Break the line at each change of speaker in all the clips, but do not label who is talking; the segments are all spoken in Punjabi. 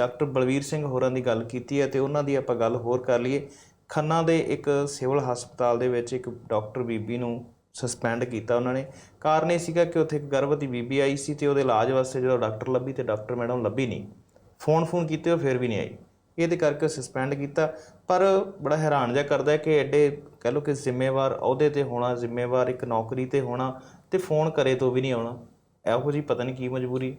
ਡਾਕਟਰ ਬਲਵੀਰ ਸਿੰਘ ਹੋਰਾਂ ਦੀ ਗੱਲ ਕੀਤੀ ਹੈ ਤੇ ਉਹਨਾਂ ਦੀ ਆਪਾਂ ਗੱਲ ਹੋਰ ਕਰ ਲਈਏ। ਖੰਨਾ ਦੇ ਇੱਕ ਸਿਵਲ ਹਸਪਤਾਲ ਦੇ ਵਿੱਚ ਇੱਕ ਡਾਕਟਰ ਬੀਬੀ ਨੂੰ ਸਸਪੈਂਡ ਕੀਤਾ ਉਹਨਾਂ ਨੇ। ਕਾਰਨ ਇਹ ਸੀਗਾ ਕਿ ਉੱਥੇ ਇੱਕ ਗਰਭਵਤੀ ਬੀਬੀ ਆਈ ਸੀ ਤੇ ਉਹਦੇ ਇਲਾਜ ਵਾਸਤੇ ਜਦੋਂ ਡਾਕਟਰ ਲੱਭੀ ਤੇ ਡਾਕਟਰ ਮੈਡਮ ਲੱਭੀ ਨਹੀਂ। ਫੋਨ ਫੋਨ ਕੀਤੇ, ਉਹ ਫਿਰ ਵੀ ਨਹੀਂ ਆਈ। ਇਹਦੇ ਕਰਕੇ ਸਸਪੈਂਡ ਕੀਤਾ। ਪਰ ਬੜਾ ਹੈਰਾਨ ਜਿਹਾ ਕਰਦਾ ਹੈ ਕਿ ਐਡੇ ਕਹਿ ਲਓ ਕਿ ਜ਼ਿੰਮੇਵਾਰ ਅਹੁਦੇ ਤੇ ਹੋਣਾ, ਜ਼ਿੰਮੇਵਾਰ ਇੱਕ ਨੌਕਰੀ ਤੇ ਹੋਣਾ ਤੇ ਫੋਨ ਕਰੇ ਤੋਂ ਵੀ ਨਹੀਂ ਆਉਣਾ। ਇਹੋ ਜੀ ਪਤਾ ਨਹੀਂ ਕੀ ਮਜਬੂਰੀ।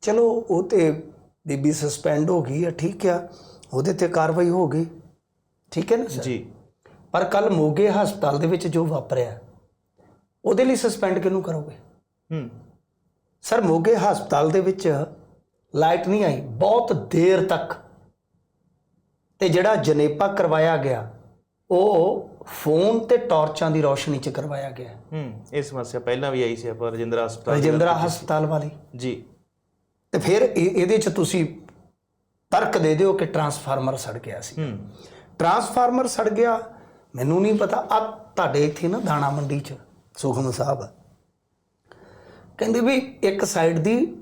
ਚਲੋ, ਉਹ ਤੇ ਬੀਬੀ ਸਸਪੈਂਡ ਹੋ ਗਈ ਆ ਠੀਕ ਆ ਉਹਦੇ ਤੇ ਕਾਰਵਾਈ ਹੋ ਗਈ। ਠੀਕ ਹੈ ਨਾ ਸਰ?
ਜੀ।
ਪਰ ਕੱਲ ਮੋਗੇ ਹਸਪਤਾਲ ਦੇ ਵਿੱਚ ਜੋ ਵਾਪਰਿਆ ਉਹਦੇ ਲਈ ਸਸਪੈਂਡ ਕਿਹਨੂੰ ਕਰੋਗੇ?
ਹੂੰ।
ਸਰ ਮੋਗੇ ਹਸਪਤਾਲ ਦੇ ਵਿੱਚ ਲਾਈਟ ਨਹੀਂ ਆਈ ਬਹੁਤ ਦੇਰ ਤੱਕ। ਤੇ ਜਿਹੜਾ ਜਨੇਪਾ ਕਰਵਾਇਆ ਗਿਆ ਉਹ ਫੋਨ ਤੇ ਟਾਰਚਾਂ ਦੀ ਰੋਸ਼ਨੀ 'ਚ ਕਰਵਾਇਆ ਗਿਆ।
ਹੂੰ ਇਹ ਸਮੱਸਿਆ ਪਹਿਲਾਂ ਵੀ ਆਈ ਸੀ ਆਪਾਂ ਰਜਿੰਦਰਾ ਹਸਪਤਾਲ
ਰਜਿੰਦਰਾ ਹਸਪਤਾਲ ਵਾਲੀ।
ਜੀ।
ਤੇ ਫਿਰ ਇਹ- ਇਹਦੇ 'ਚ ਤੁਸੀਂ ਤਰਕ ਦੇ ਦਿਓ ਕਿ ਟਰਾਂਸਫਾਰਮਰ ਸੜ ਗਿਆ ਸੀ। ਟਰਾਂਸਫਾਰਮਰ ਸੜ ਗਿਆ ਮੈਨੂੰ ਨਹੀਂ ਪਤਾ ਆ ਤੁਹਾਡੇ ਇੱਥੇ ਨਾ ਦਾਣਾ ਮੰਡੀ 'ਚ ਸੁਖਮ ਸਾਹਿਬ। ਕਹਿੰਦੇ ਵੀ ਇੱਕ ਸਾਈਡ ਦੀ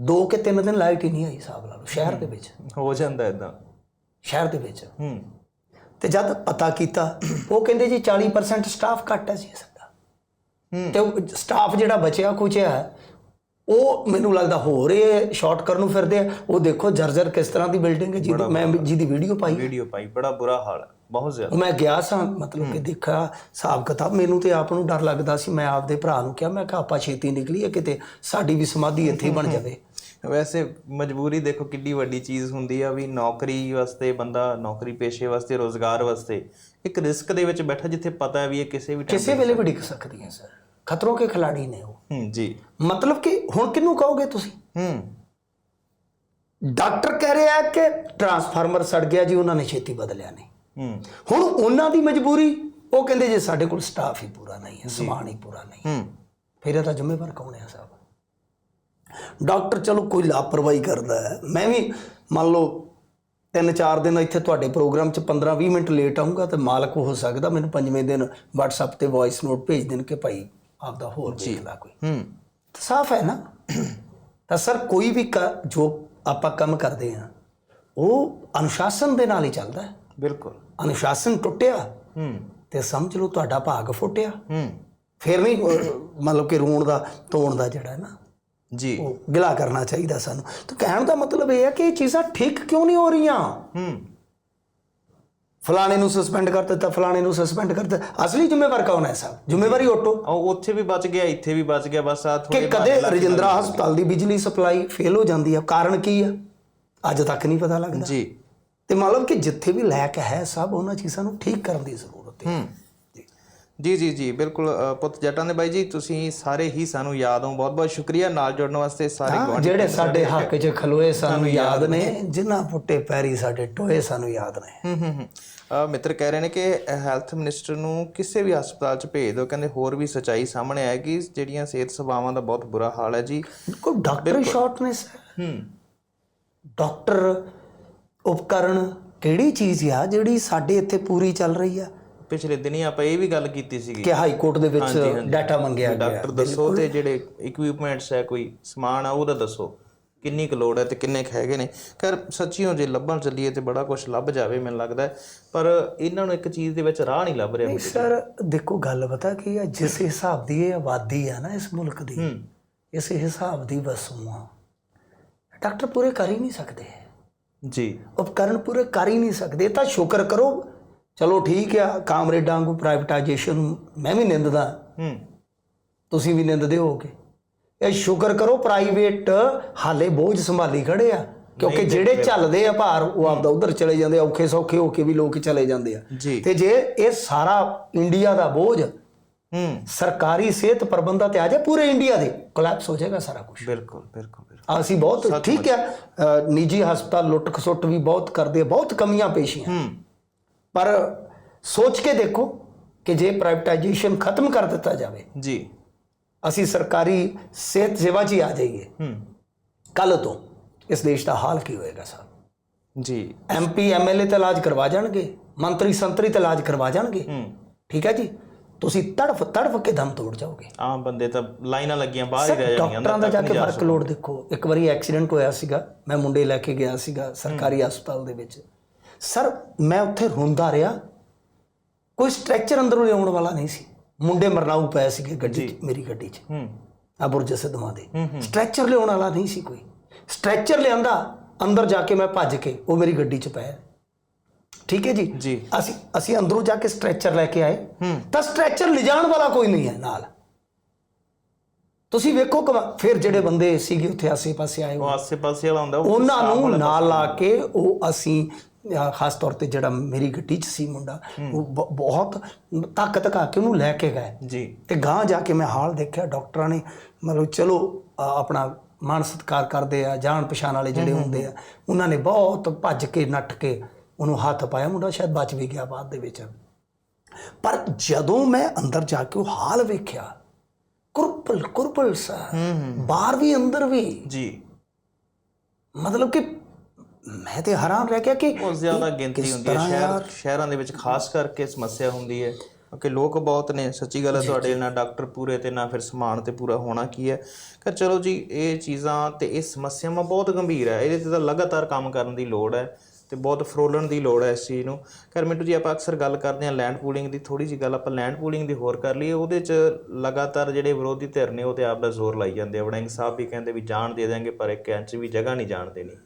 ਦੋ ਕਿ ਤਿੰਨ ਦਿਨ ਲਾਈਟ ਹੀ ਨਹੀਂ ਆਈ ਸਾਹਿਬ ਲਾ ਲਓ ਸ਼ਹਿਰ ਦੇ ਵਿੱਚ।
ਹੋ ਜਾਂਦਾ ਇਦਾਂ
ਸ਼ਹਿਰ ਦੇ ਵਿੱਚ।
ਹੂੰ।
ਤੇ ਜਦ ਪਤਾ ਕੀਤਾ ਉਹ ਕਹਿੰਦੇ ਜੀ 40% ਸਟਾਫ ਘੱਟ ਹੈ ਜੀ ਸਾਡਾ। ਤੇ ਸਟਾਫ ਜਿਹੜਾ ਬਚਿਆ ਕੁਚਿਆ ਉਹ ਮੈਨੂੰ ਲੱਗਦਾ ਹੋ ਰਹੇ ਸ਼ਾਰਟ ਕਰਨ ਨੂੰ ਫਿਰਦੇ ਆ। ਉਹ ਦੇਖੋ ਜਰਜਰ ਕਿਸ ਤਰ੍ਹਾਂ ਦੀ ਬਿਲਡਿੰਗ ਹੈ ਜਿਹਦੀ ਮੈਂ ਜਿਹਦੀ ਵੀਡੀਓ ਪਾਈ।
ਵੀਡੀਓ ਪਾਈ ਬੜਾ ਬੁਰਾ ਹਾਲ ਹੈ ਬਹੁਤ ਜ਼ਿਆਦਾ।
ਮੈਂ ਗਿਆ ਸਾਂ ਮਤਲਬ ਕਿ ਦੇਖਿਆ ਹਿਸਾਬ ਕਿਤਾਬ ਮੈਨੂੰ ਤੇ ਆਪ ਨੂੰ ਡਰ ਲੱਗਦਾ ਸੀ। ਮੈਂ ਆਪਦੇ ਭਰਾ ਨੂੰ ਕਿਹਾ ਮੈਂ ਕਿਹਾ ਆਪਾਂ ਛੇਤੀ ਨਿਕਲੀਏ ਕਿਤੇ ਸਾਡੀ ਵੀ ਸਮਾਧੀ ਇੱਥੇ ਹੀ ਬਣ ਜਾਵੇ।
ਵੈਸੇ ਮਜਬੂਰੀ ਦੇਖੋ ਕਿੰਨੀ ਵੱਡੀ ਚੀਜ਼ ਹੁੰਦੀ ਆ ਵੀ ਨੌਕਰੀ ਵਾਸਤੇ ਬੰਦਾ ਨੌਕਰੀ ਪੇਸ਼ੇ ਵਾਸਤੇ ਰੋਜ਼ਗਾਰ ਵਾਸਤੇ ਇੱਕ ਰਿਸਕ ਦੇ ਵਿੱਚ ਬੈਠਾ ਜਿੱਥੇ ਪਤਾ ਹੈ ਵੀ ਇਹ ਕਿਸੇ ਵੀ time
ਕਿਸੇ ਵੇਲੇ ਵੀ ਡਿੱਗ ਸਕਦੀ ਹੈ ਸਰ ਖਤਰੋਂ ਕੇ ਖਿਲਾੜੀ ਨੇ ਉਹ।
ਹੂੰ ਜੀ।
ਮਤਲਬ ਕਿ ਹੁਣ ਕਿਹਨੂੰ ਕਹੋਗੇ ਤੁਸੀਂ?
ਹੂੰ।
ਡਾਕਟਰ ਕਹਿ ਰਿਹਾ ਕਿ ਟਰਾਂਸਫਾਰਮਰ ਸੜ ਗਿਆ ਜੀ ਉਹਨਾਂ ਨੇ ਛੇਤੀ ਬਦਲਿਆ ਨਹੀਂ।
ਹੂੰ।
ਹੁਣ ਉਹਨਾਂ ਦੀ ਮਜਬੂਰੀ ਉਹ ਕਹਿੰਦੇ ਜੇ ਸਾਡੇ ਕੋਲ ਸਟਾਫ ਹੀ ਪੂਰਾ ਨਹੀਂ ਹੈ ਸਮਾਨ ਹੀ ਪੂਰਾ ਨਹੀਂ
ਹੂੰ।
ਫਿਰ ਇਹਦਾ ਜ਼ਿੰਮੇਵਾਰ ਕੌਣ ਹੈ ਸਾਹਿਬ ਡਾਕਟਰ ਚਲੋ ਕੋਈ ਲਾਪਰਵਾਹੀ ਕਰਦਾ ਹੈ। ਮੈਂ ਵੀ ਮੰਨ ਲਓ ਤਿੰਨ ਚਾਰ ਦਿਨ ਇੱਥੇ ਤੁਹਾਡੇ ਪ੍ਰੋਗਰਾਮ 'ਚ 15-20 ਮਿੰਟ ਲੇਟ ਆਉਂਗਾ ਤੇ ਮਾਲਕ ਹੋ ਸਕਦਾ ਮੈਨੂੰ ਪੰਜਵੇਂ ਦਿਨ WhatsApp ਤੇ ਵੌਇਸ ਨੋਟ ਭੇਜ ਦੇਣ ਕਿ ਭਾਈ ਆਪਦਾ ਹੋਰ ਦੇਖ ਲਾ ਕੋਈ।
ਹੂੰ।
ਸਾਫ਼ ਹੈ ਨਾ। ਤਾਂ ਸਰ ਕੋਈ ਵੀ ਜੋ ਆਪਾਂ ਕੰਮ ਕਰਦੇ ਹਾਂ ਉਹ ਅਨੁਸ਼ਾਸਨ ਦੇ ਨਾਲ ਹੀ ਚੱਲਦਾ ਹੈ।
ਬਿਲਕੁਲ।
ਅਨੁਸ਼ਾਸਨ ਟੁੱਟਿਆ
ਹੂੰ।
ਤੇ ਸਮਝ ਲਓ ਤੁਹਾਡਾ ਭਾਗ ਫੁੱਟਿਆ।
ਹੂੰ।
ਫਿਰ ਨਹੀਂ ਮਤਲਬ ਕਿ ਰੋਣ ਦਾ ਤੋਣ ਦਾ ਜਿਹੜਾ ਹੈ ਨਾ
ਜੀ।
ਉਹ ਗਿਲਾ ਕਰਨਾ ਚਾਹੀਦਾ ਸਾਨੂੰ। ਤਾਂ ਕਹਿਣ ਦਾ ਮਤਲਬ ਇਹ ਹੈ ਕਿ ਇਹ ਚੀਜ਼ਾਂ ਠੀਕ ਕਿਉਂ ਨਹੀਂ ਹੋ ਰਹੀਆਂ?
ਹੂੰ।
ਫਲਾਣੇ ਨੂੰ ਸਸਪੈਂਡ ਕਰ ਦਿੱਤਾ ਫਲਾਣੇ ਨੂੰ ਸਸਪੈਂਡ ਕਰ ਦਿੱਤਾ। ਅਸਲੀ ਜ਼ਿੰਮੇਵਾਰ ਕੌਣ ਹੈ ਸਾਹਿਬ ਜ਼ਿੰਮੇਵਾਰੀ ਓਟੋ
ਉਹ ਉੱਥੇ ਵੀ ਬਚ ਗਿਆ ਇੱਥੇ ਵੀ ਬਚ ਗਿਆ ਬਸ ਆ
ਕਿ
ਥੋੜੇ
ਕਦੇ ਰਜਿੰਦਰਾ ਹਸਪਤਾਲ ਦੀ ਬਿਜਲੀ ਸਪਲਾਈ ਫੇਲ ਹੋ ਜਾਂਦੀ ਹੈ ਕਾਰਨ ਕੀ ਹੈ ਅੱਜ ਤੱਕ ਨਹੀਂ ਪਤਾ ਲੱਗਦਾ।
ਜੀ।
ਤੇ ਮਤਲਬ ਕਿ ਜਿੱਥੇ ਵੀ ਲੈਕ ਹੈ ਸਭ ਉਹਨਾਂ ਚੀਜ਼ਾਂ ਨੂੰ ਠੀਕ ਕਰਨ ਦੀ ਜ਼ਰੂਰਤ ਹੈ।
ਹੂੰ। ਜੀ ਜੀ ਜੀ ਬਿਲਕੁਲ ਅ, ਪੁੱਤ ਜੱਟਾਂ ਦੇ ਬਾਈ ਜੀ ਤੁਸੀਂ ਸਾਰੇ ਹੀ ਸਾਨੂੰ ਯਾਦ ਹੋ। ਬਹੁਤ ਬਹੁਤ ਸ਼ੁਕਰੀਆ ਨਾਲ ਜੁੜਨ ਵਾਸਤੇ ਸਾਰੇ
ਹਾਂ,
ਗੁਆਂਢੀ
ਜਿਹੜੇ ਸਾਡੇ ਹੱਕ 'ਚ ਖਲੋਏ ਸਾਨੂੰ ਯਾਦ ਨੇ ਜਿਨ੍ਹਾਂ ਪੁੱਟੇ ਪੈਰੀ ਸਾਡੇ ਟੋਏ ਸਾਨੂੰ ਯਾਦ ਨੇ।
ਹੂੰ ਹੂੰ ਹੂੰ। ਅ, ਮਿੱਤਰ ਕਹਿ ਰਹੇ ਨੇ ਕਿ ਹੈਲਥ ਮਿਨਿਸਟਰ ਨੂੰ ਕਿਸੇ ਵੀ ਹਸਪਤਾਲ 'ਚ ਭੇਜ ਦਿਓ। ਕਹਿੰਦੇ ਹੋਰ ਵੀ ਸਚਾਈ ਸਾਹਮਣੇ ਆਏਗੀ ਜਿਹੜੀਆਂ ਸਿਹਤ ਸੇਵਾਵਾਂ ਦਾ ਬਹੁਤ ਬੁਰਾ ਹਾਲ ਹੈ ਜੀ।
ਕੋਈ ਡਾਕਟਰ ਸ਼ਾਰਟਨੈਸ ਹੈ
ਹੂੰ।
ਡਾਕਟਰ ਉਪਕਰਨ ਕਿਹੜੀ ਚੀਜ਼ ਆ ਜਿਹੜੀ ਸਾਡੇ ਇੱਥੇ ਪੂਰੀ ਚੱਲ ਰਹੀ ਆ?
ਪਿਛਲੇ ਦਿਨੀ ਆਪਾਂ ਇਹ ਵੀ ਗੱਲ ਕੀਤੀ ਸੀਗੀ।
ਕਿ ਹਾਈ ਕੋਰਟ ਦੇ ਵਿੱਚ ਡਾਟਾ ਮੰਗਿਆ ਗਿਆ।
ਡਾਕਟਰ ਦੱਸੋ ਤੇ ਜਿਹੜੇ ਇਕਵਿਪਮੈਂਟਸ ਹੈ ਕੋਈ ਸਮਾਨ ਆ ਉਹਦਾ ਦੱਸੋ। ਕਿੰਨੀ ਕੁ ਲੋੜ ਹੈ ਤੇ ਕਿੰਨੇ ਹੈਗੇ ਨੇ। ਖੈਰ ਸੱਚੀਓ ਜੇ ਲੱਭਣ ਚੱਲੀਏ ਤੇ ਬੜਾ ਕੁਝ ਲੱਭ ਜਾਵੇ ਮੈਨੂੰ ਲੱਗਦਾ। ਪਰ ਇਹਨਾਂ ਨੂੰ ਇੱਕ ਚੀਜ਼ ਦੇ ਵਿੱਚ ਰਾਹ ਨਹੀਂ ਲੱਭ ਰਿਹਾ
ਸਰ ਦੇਖੋ ਗੱਲ ਪਤਾ ਕੀ ਆ ਜਿਸ ਹਿਸਾਬ ਦੀ ਇਹ ਆਬਾਦੀ ਆ ਨਾ ਇਸ ਮੁਲਕ ਦੀ ਇਸ ਹਿਸਾਬ ਦੀ ਵਸੋਂ ਆ ਡਾਕਟਰ ਪੂਰੇ ਕਰ ਹੀ ਨਹੀਂ ਸਕਦੇ।
ਜੀ।
ਉਪਕਰਨ ਪੂਰੇ ਕਰ ਹੀ ਨਹੀਂ ਸਕਦੇ ਤਾਂ ਸ਼ੁਕਰ ਕਰੋ ਚਲੋ ਠੀਕ ਆ ਕਾਮਰੇਡਾਂ ਨੂੰ ਪ੍ਰਾਈਵੇਟਾਈਜੇਸ਼ਨ ਮੈਂ ਵੀ ਨਿੰਦਦਾ।
ਹੂੰ।
ਤੁਸੀਂ ਵੀ ਨਿੰਦਦੇ ਹੋਗੇ ਇਹ ਸ਼ੁਕਰ ਕਰੋ ਪ੍ਰਾਈਵੇਟ ਹਾਲੇ ਬੋਝ ਸੰਭਾਲੀ ਖੜੇ ਆ ਕਿਉਂਕਿ ਜਿਹੜੇ ਚੱਲਦੇ ਆ ਭਾਰ ਉਹ ਆਪਦਾ ਉਧਰ ਚਲੇ ਜਾਂਦੇ ਆ ਔਖੇ ਸੌਖੇ ਹੋ ਕੇ ਵੀ ਲੋਕ ਚਲੇ ਜਾਂਦੇ ਆ।
ਜੀ।
ਤੇ ਜੇ ਇਹ ਸਾਰਾ ਇੰਡੀਆ ਦਾ ਬੋਝ
ਹੂੰ।
ਸਰਕਾਰੀ ਸਿਹਤ ਪ੍ਰਬੰਧਾਂ ਤੇ ਆ ਜਾਏ ਪੂਰੇ ਇੰਡੀਆ ਦੇ ਕੋਲੈਪਸ ਹੋ ਜਾਏਗਾ ਸਾਰਾ ਕੁਝ
ਬਿਲਕੁਲ ਬਿਲਕੁਲ ਬਿਲਕੁਲ।
ਅਸੀਂ ਬਹੁਤ ਠੀਕ ਅ, ਨਿੱਜੀ ਹਸਪਤਾਲ ਲੁੱਟ ਖਸੁੱਟ ਵੀ ਬਹੁਤ ਕਰਦੇ ਆ ਬਹੁਤ ਕਮੀਆਂ ਪੇਸ਼ੀਆਂ।
ਹੂੰ।
ਪਰ ਸੋਚ ਕੇ ਦੇਖੋ ਕਿ ਜੇ ਪ੍ਰਾਈਵੇਟਾਈਜੇਸ਼ਨ ਖਤਮ ਕਰ ਦਿੱਤਾ ਜਾਵੇ
ਜੀ।
ਅਸੀਂ ਸਰਕਾਰੀ ਸਿਹਤ ਸੇਵਾ 'ਚ ਹੀ ਆ ਜਾਈਏ।
ਹੂੰ।
ਕੱਲ ਤੋਂ ਇਸ ਦੇਸ਼ ਦਾ ਹਾਲ ਕੀ ਹੋਏਗਾ ਸਾਹਿਬ
ਜੀ।
ਐਮਪੀ ਐਮਐਲਏ ਤੇ ਇਲਾਜ ਕਰਵਾ ਜਾਣਗੇ ਮੰਤਰੀ ਸੰਤਰੀ ਤੇ ਇਲਾਜ ਕਰਵਾ ਜਾਣਗੇ।
ਹੂੰ।
ਠੀਕ ਹੈ ਜੀ? ਤੁਸੀਂ ਤੜਫ ਤੜਫ ਕੇ ਦਮ ਤੋੜ ਜਾਓਗੇ।
ਆਮ ਬੰਦੇ ਤਾਂ ਲਾਈਨਾਂ ਲੱਗੀਆਂ ਬਾਹਰ ਹੀ ਰਹਿ ਜਾਣਗੀਆਂ
ਡਾਕਟਰਾਂ ਦਾ ਜਾ ਕੇ ਵਰਕ ਲੋਡ ਦੇਖੋ। ਇੱਕ ਵਾਰੀ ਐਕਸੀਡੈਂਟ ਹੋਇਆ ਸੀਗਾ ਮੈਂ ਮੁੰਡੇ ਲੈ ਕੇ ਗਿਆ ਸੀਗਾ ਸਰਕਾਰੀ ਹਸਪਤਾਲ ਦੇ ਵਿੱਚ। ਸਰ ਮੈਂ ਉੱਥੇ ਰੋਂਦਾ ਰਿਹਾ। ਕੋਈ ਸਟ੍ਰੈਚਰ ਅੰਦਰੋਂ ਲਿਆਉਣ ਵਾਲਾ ਨਹੀਂ ਸੀ। ਮੁੰਡੇ ਮਰਨਾਊ ਪਏ ਸੀਗੇ ਗੱਡੀ 'ਚ ਮੇਰੀ ਗੱਡੀ 'ਚ।
ਹੂੰ।
ਆ ਬੁਰਜ ਸਿੱਧਵਾਂ ਦੇ ਸਟ੍ਰੈਚਰ ਲਿਆਉਣ ਵਾਲਾ ਨਹੀਂ ਸੀ ਕੋਈ। ਸਟ੍ਰੈਚਰ ਲਿਆਂਦਾ ਅੰਦਰ ਜਾ ਕੇ ਮੈਂ ਭੱਜ ਕੇ ਉਹ ਮੇਰੀ ਗੱਡੀ 'ਚ ਪਿਆ ਠੀਕ ਹੈ ਜੀ?
ਜੀ।
ਅਸੀਂ ਅਸੀਂ ਅੰਦਰੋਂ ਜਾ ਕੇ ਸਟ੍ਰੈਚਰ ਲੈ ਕੇ ਆਏ। ਤਾਂ ਸਟ੍ਰੈਚਰ ਲਿਜਾਣ ਵਾਲਾ ਕੋਈ ਨਹੀਂ ਹੈ ਨਾਲ। ਤੁਸੀਂ ਵੇਖੋ ਫਿਰ ਜਿਹੜੇ ਬੰਦੇ ਸੀਗੇ ਉੱਥੇ ਆਸੇ-ਪਾਸੇ ਆਏ
ਉਹ ਆਸੇ-ਪਾਸੇ ਵਾਲਾ ਹੁੰਦਾ ਉਹ
ਉਹਨਾਂ ਨੂੰ ਨਾਲ ਲਾ ਕੇ ਉਹ ਅਸੀਂ ਖਾਸ ਤੌਰ ਤੇ ਜਿਹੜਾ ਮੇਰੀ ਗੱਡੀ 'ਚ ਸੀ ਮੁੰਡਾ ਉਹ ਬਹੁਤ ਧੱਕ ਧਕਾ ਕੇ ਉਹਨੂੰ ਲੈ ਕੇ ਗਏ।
ਜੀ।
ਤੇ ਗਾਂ ਜਾ ਕੇ ਮੈਂ ਹਾਲ ਦੇਖਿਆ ਡਾਕਟਰਾਂ ਨੇ ਮਤਲਬ ਚਲੋ ਆਪਣਾ ਮਾਨ ਸਤਿਕਾਰ ਕਰਦੇ ਆ ਜਾਣ ਪਛਾਣ ਵਾਲੇ ਜਿਹੜੇ ਹੁੰਦੇ ਆ ਉਹਨਾਂ ਨੇ ਬਹੁਤ ਭੱਜ ਕੇ ਨੱਠ ਕੇ ਉਹਨੂੰ ਹੱਥ ਪਾਇਆ। ਮੁੰਡਾ ਸ਼ਾਇਦ ਬਚ ਵੀ ਗਿਆ ਬਾਅਦ ਦੇ ਵਿੱਚ। ਪਰ ਜਦੋਂ ਮੈਂ ਅੰਦਰ ਜਾ ਕੇ ਉਹ ਹਾਲ ਵੇਖਿਆ ਕੁਰਪਲ ਕੁਰਪਲ ਸਾ ਬਾਹਰ ਵੀ ਅੰਦਰ ਵੀ
ਜੀ।
ਮਤਲਬ ਕਿ ਮੈਂ ਤੇ ਹੈਰਾਨ ਰਹਿ ਗਿਆ ਕਿ
ਬਹੁਤ ਜ਼ਿਆਦਾ ਗਿਣਤੀ ਹੁੰਦੀ ਹੈ ਸ਼ਹਿਰ ਸ਼ਹਿਰਾਂ ਦੇ ਵਿੱਚ ਖਾਸ ਕਰਕੇ ਸਮੱਸਿਆ ਹੁੰਦੀ ਹੈ ਕਿਉਂਕਿ ਲੋਕ ਬਹੁਤ ਨੇ ਸੱਚੀ ਗੱਲ ਹੈ ਤੁਹਾਡੇ ਨਾਲ ਡਾਕਟਰ ਪੂਰੇ ਤੇ ਨਾ ਫਿਰ ਸਮਾਨ ਤੇ ਪੂਰਾ ਹੋਣਾ ਕੀ ਹੈ? ਕਿ ਚਲੋ ਜੀ ਇਹ ਚੀਜ਼ਾਂ ਤੇ ਇਹ ਸਮੱਸਿਆਵਾਂ ਬਹੁਤ ਗੰਭੀਰ ਹੈ ਇਹਦੇ ਤੇ ਤਾਂ ਲਗਾਤਾਰ ਕੰਮ ਕਰਨ ਦੀ ਲੋੜ ਹੈ ਤੇ ਬਹੁਤ ਫਰੋਲਣ ਦੀ ਲੋੜ ਹੈ ਇਸ ਚੀਜ਼ ਨੂੰ। ਕਰ ਮਿੰਟੂ ਜੀ ਆਪਾਂ ਅਕਸਰ ਗੱਲ ਕਰਦੇ ਹਾਂ ਲੈਂਡ ਪੂਲਿੰਗ ਦੀ ਥੋੜੀ ਜੀ ਗੱਲ ਆਪਾਂ ਲੈਂਡ ਪੂਲਿੰਗ ਦੀ ਹੋਰ ਕਰ ਲਈਏ ਉਹਦੇ 'ਚ ਲਗਾਤਾਰ ਜਿਹੜੇ ਵਿਰੋਧੀ ਧਿਰ ਨੇ ਉਹ ਤੇ ਆਪ ਦਾ ਜ਼ੋਰ ਲਾਈ ਜਾਂਦੇ ਆ। ਵੜਿੰਗ ਸਾਹਿਬ ਵੀ ਕਹਿੰਦੇ ਵੀ ਜਾਣ ਦੇ ਦੇਣਗੇ ਪਰ ਇੱਕ ਇੰਚ ਵੀ ਜਗ੍ਹਾ ਨਹੀਂ ਜਾਣ ਦੇਣੀ।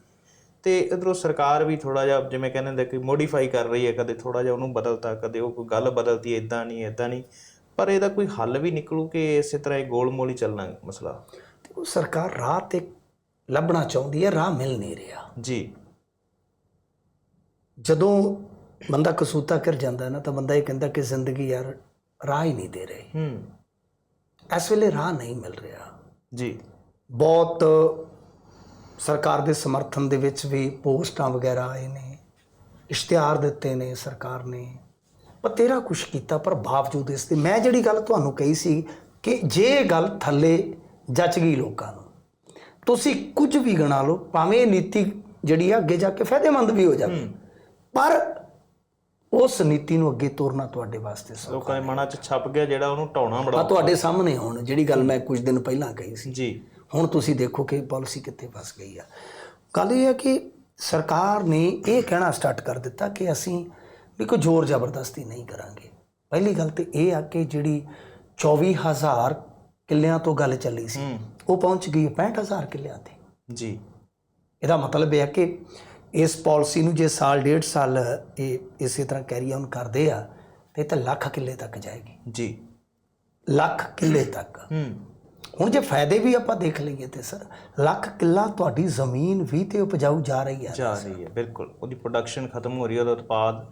ਤੇ ਇਧਰੋਂ ਸਰਕਾਰ ਵੀ ਥੋੜਾ ਜਿਹਾ ਜਿਵੇਂ ਕਹਿੰਦੇ ਹੁੰਦੇ ਕਿ ਮੋਡੀਫਾਈ ਕਰ ਰਹੀ ਹੈ ਕਦੇ ਥੋੜਾ ਜਿਹਾ ਉਹਨੂੰ ਬਦਲਤਾ ਕਦੇ ਉਹ ਕੋਈ ਗੱਲ ਬਦਲਤੀ ਇਦਾਂ ਨਹੀਂ ਇਦਾਂ ਨਹੀਂ। ਪਰ ਇਹਦਾ ਕੋਈ ਹੱਲ ਵੀ ਨਿਕਲੂ ਕਿ ਇਸੇ ਤਰ੍ਹਾਂ ਇਹ ਗੋਲ-ਮੋਲ ਹੀ ਚੱਲਣਾ ਮਸਲਾ?
ਤੇ ਉਹ ਸਰਕਾਰ ਰਾਹ ਤੇ ਲੱਭਣਾ ਚਾਹੁੰਦੀ ਹੈ ਰਾਹ ਮਿਲ ਨਹੀਂ ਰਿਹਾ।
ਜੀ।
ਜਦੋਂ ਬੰਦਾ ਕਸੂਤਾ ਕਰ ਜਾਂਦਾ ਨਾ ਤਾਂ ਬੰਦਾ ਇਹ ਕਹਿੰਦਾ ਕਿ ਜ਼ਿੰਦਗੀ ਯਾਰ ਰਾਹ ਹੀ ਨਹੀਂ ਦੇ ਰਹੀ।
ਹੂੰ।
ਇਸ ਵੇਲੇ ਰਾਹ ਨਹੀਂ ਮਿਲ ਰਿਹਾ।
ਜੀ।
ਬਹੁਤ ਸਰਕਾਰ ਦੇ ਸਮਰਥਨ ਦੇ ਵਿੱਚ ਵੀ ਪੋਸਟਾਂ ਵਗੈਰਾ ਆਏ ਨੇ ਇਸ਼ਤਿਹਾਰ ਦਿੱਤੇ ਨੇ ਸਰਕਾਰ ਨੇ ਬਤੇਰਾ ਕੁਛ ਕੀਤਾ ਪਰ ਬਾਵਜੂਦ ਇਸ ਦੇ ਮੈਂ ਜਿਹੜੀ ਗੱਲ ਤੁਹਾਨੂੰ ਕਹੀ ਸੀ ਕਿ ਜੇ ਇਹ ਗੱਲ ਥੱਲੇ ਜੱਚ ਗਈ ਲੋਕਾਂ ਨੂੰ ਤੁਸੀਂ ਕੁਝ ਵੀ ਗਣਾ ਲਓ ਭਾਵੇਂ ਨੀਤੀ ਜਿਹੜੀ ਆ ਅੱਗੇ ਜਾ ਕੇ ਫਾਇਦੇਮੰਦ ਵੀ ਹੋ ਜਾਵੇ ਪਰ ਉਸ ਨੀਤੀ ਨੂੰ ਅੱਗੇ ਤੋਰਨਾ ਤੁਹਾਡੇ ਵਾਸਤੇ ਸੌਖਾ
ਲੋਕਾਂ ਦੇ ਮਨਾਂ 'ਚ ਛਪ ਗਿਆ ਜਿਹੜਾ ਉਹਨੂੰ ਢਾਉਣਾ
ਆ
ਬੜਾ
ਤੁਹਾਡੇ ਸਾਹਮਣੇ ਹੁਣ ਜਿਹੜੀ ਗੱਲ ਮੈਂ ਕੁਝ ਦਿਨ ਪਹਿਲਾਂ ਕਹੀ ਸੀ।
ਜੀ।
ਹੁਣ ਤੁਸੀਂ ਦੇਖੋ ਕਿ ਪਾਲਿਸੀ ਕਿੱਥੇ ਫਸ ਗਈ ਆ। ਗੱਲ ਇਹ ਹੈ ਕਿ ਸਰਕਾਰ ਨੇ ਇਹ ਕਹਿਣਾ ਸਟਾਰਟ ਕਰ ਦਿੱਤਾ ਕਿ ਅਸੀਂ ਵੀ ਕੋਈ ਜ਼ੋਰ ਜ਼ਬਰਦਸਤੀ ਨਹੀਂ ਕਰਾਂਗੇ। ਪਹਿਲੀ ਗੱਲ ਤੇ ਇਹ ਆ ਕਿ ਜਿਹੜੀ 24000 ਕਿੱਲਿਆਂ ਤੋਂ ਗੱਲ ਚੱਲੀ ਸੀ ਉਹ ਪਹੁੰਚ ਗਈ 65000 ਕਿੱਲਿਆਂ ਤੇ।
ਜੀ।
ਇਹਦਾ ਮਤਲਬ ਇਹ ਹੈ ਕਿ ਇਸ ਪਾਲਿਸੀ ਨੂੰ ਜੇ ਸਾਲ ਡੇਢ ਸਾਲ ਇਹ ਇਸੇ ਤਰ੍ਹਾਂ ਕੈਰੀ ਆਨ ਕਰਦੇ ਆ ਤੇ ਤਾਂ ਲੱਖ ਕਿੱਲੇ ਤੱਕ ਜਾਏਗੀ।
ਜੀ।
ਲੱਖ ਕਿੱਲੇ ਤੱਕ।
ਹੂੰ।
ਹੁਣ ਜੇ ਫਾਇਦੇ ਵੀ ਆਪਾਂ ਦੇਖ ਲਈਏ ਤੇ ਸਰ ਲੱਖ ਕਿੱਲਾ ਤੁਹਾਡੀ ਜ਼ਮੀਨ ਵੀ ਤੇ ਉਪਜਾਊ ਜਾ ਰਹੀ ਹੈ।
ਜਾ ਰਹੀ ਹੈ ਬਿਲਕੁਲ। ਉਹਦੀ ਪ੍ਰੋਡਕਸ਼ਨ ਖਤਮ ਹੋ ਰਹੀ ਹੈ ਉਹਦਾ ਉਤਪਾਦ